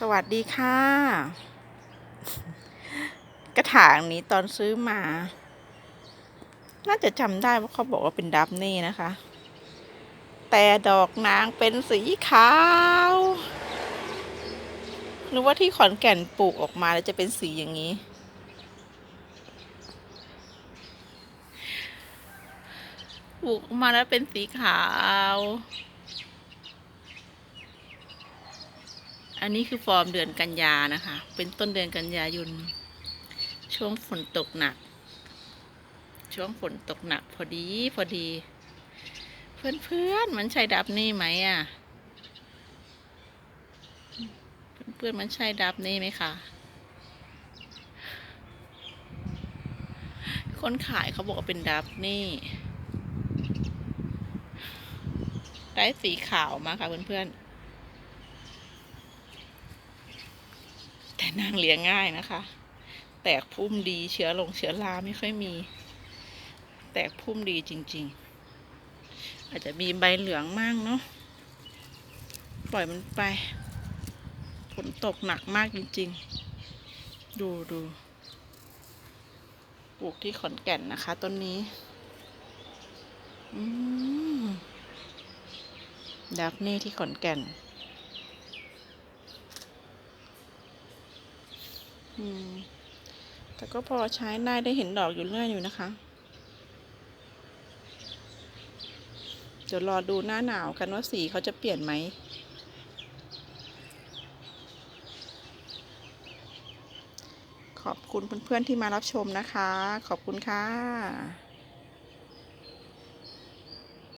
สวัสดีค่ะ กระถางนี้ตอนซื้อมา น่าจะจำได้ว่าเขาบอกว่าเป็นดับนี่นะคะ แต่ดอกนางเป็นสีขาว หรือว่าที่ขอนแก่นปลูกออกมาแล้วจะเป็นสีอย่างนี้ ปลูกออกมาแล้วเป็นสีขาว อันนี้คือฟอร์มเดือนกันยานะคะ เป็นต้นเดือนกันยายน ช่วงฝนตกหนัก ช่วงฝนตกหนัก พอดีพอดี เพื่อนเพื่อนมันใช่ดับนี่ไหมอะ เพื่อนเพื่อนๆมันใช่ดับนี่ไหมคะคนขายเขาบอกว่าเป็นดับนี่ ได้สีขาวมาค่ะเพื่อนเพื่อนๆ แต่ นางเลี้ยงง่ายนะคะ แตกพุ่มดีเชื้อลงเชื้อราไม่ค่อยมี แตกพุ่มดีจริง ๆ อาจจะมีใบเหลืองมั่งเนาะปล่อยมันไปฝนตกหนักมากจริง ๆ ดูดูปลูกที่ขอนแก่นนะคะต้นนี้อืมดับเน่ที่ขอนแก่น อืม แต่ก็พอใช้ได้ได้เห็นดอกอยู่เรื่อยอยู่นะคะ เดี๋ยวรอดูหน้าหนาวกันว่าสีเขาจะเปลี่ยนไหมขอบคุณเพื่อนๆที่มารับชมนะคะ ขอบคุณค่ะ